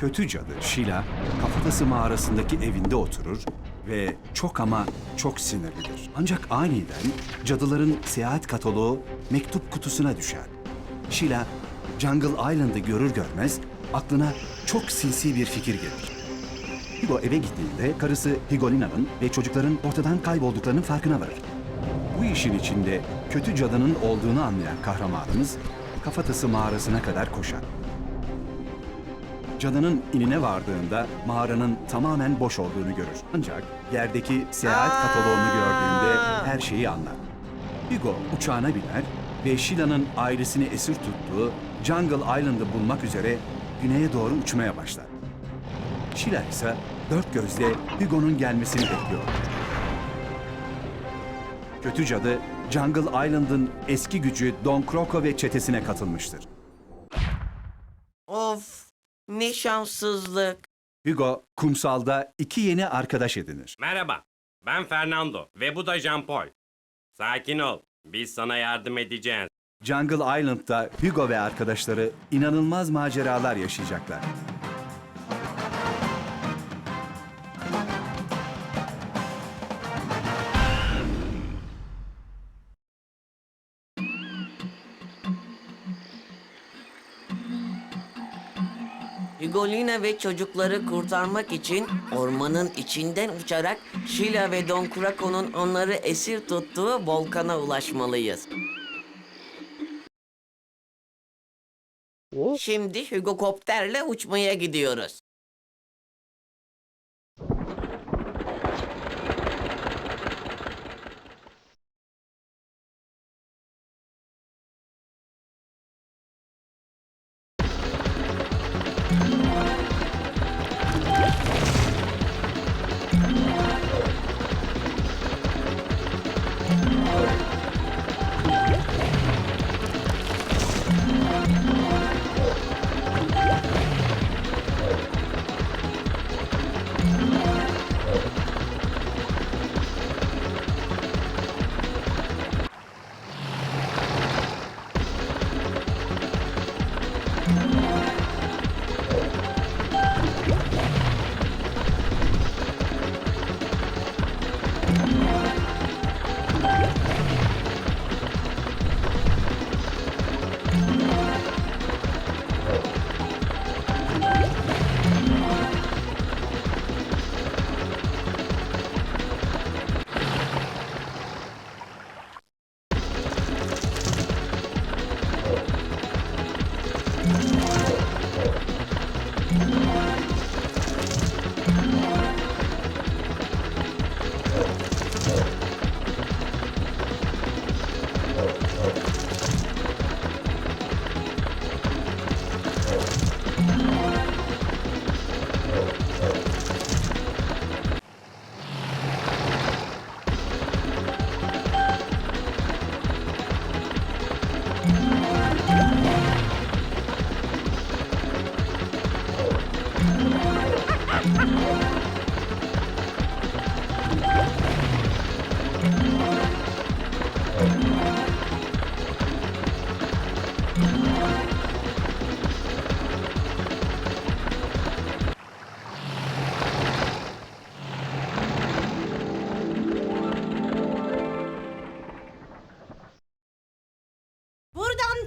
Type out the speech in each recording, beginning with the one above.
Kötü cadı Sheila, kafatası mağarasındaki evinde oturur ve çok ama çok sinirlidir. Ancak aniden cadıların seyahat kataloğu mektup kutusuna düşer. Sheila, Jungle Island'ı görür görmez aklına çok sinsi bir fikir gelir. Hugo eve gittiğinde karısı Higolina'nın ve çocukların ortadan kaybolduklarının farkına varır. Bu işin içinde kötü cadının olduğunu anlayan kahramanımız kafatası mağarasına kadar koşar. Cadının inine vardığında mağaranın tamamen boş olduğunu görür. Ancak yerdeki seyahat kataloğunu gördüğünde her şeyi anlar. Hugo uçağına biner ve Sheila'nın ailesini esir tuttuğu Jungle Island'ı bulmak üzere güneye doğru uçmaya başlar. Sheila ise dört gözle Hugo'nun gelmesini bekliyor. Kötü cadı Jungle Island'ın eski gücü Don Croco ve çetesine katılmıştır. Of ne şanssızlık. Hugo kumsalda iki yeni arkadaş edinir. Merhaba, ben Fernando ve bu da Jean Paul. Sakin ol, biz sana yardım edeceğiz. Jungle Island'da Hugo ve arkadaşları inanılmaz maceralar yaşayacaklar. Hugolina ve çocukları kurtarmak için ormanın içinden uçarak Sheila ve Don Craco'nun onları esir tuttuğu volkana ulaşmalıyız. Şimdi Hugo Kopter'le uçmaya gidiyoruz.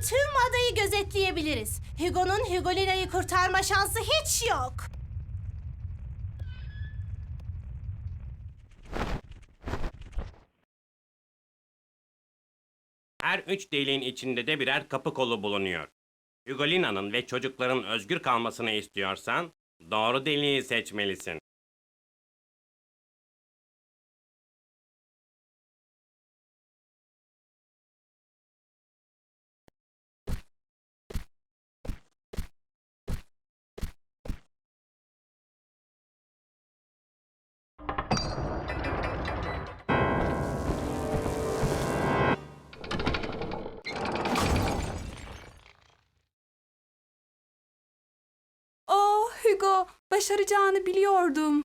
Tüm adayı gözetleyebiliriz. Hugo'nun Hugolina'yı kurtarma şansı hiç yok. Her üç deliğin içinde de birer kapı kolu bulunuyor. Hugolina'nın ve çocukların özgür kalmasını istiyorsan doğru deliği seçmelisin. Başaracağını biliyordum.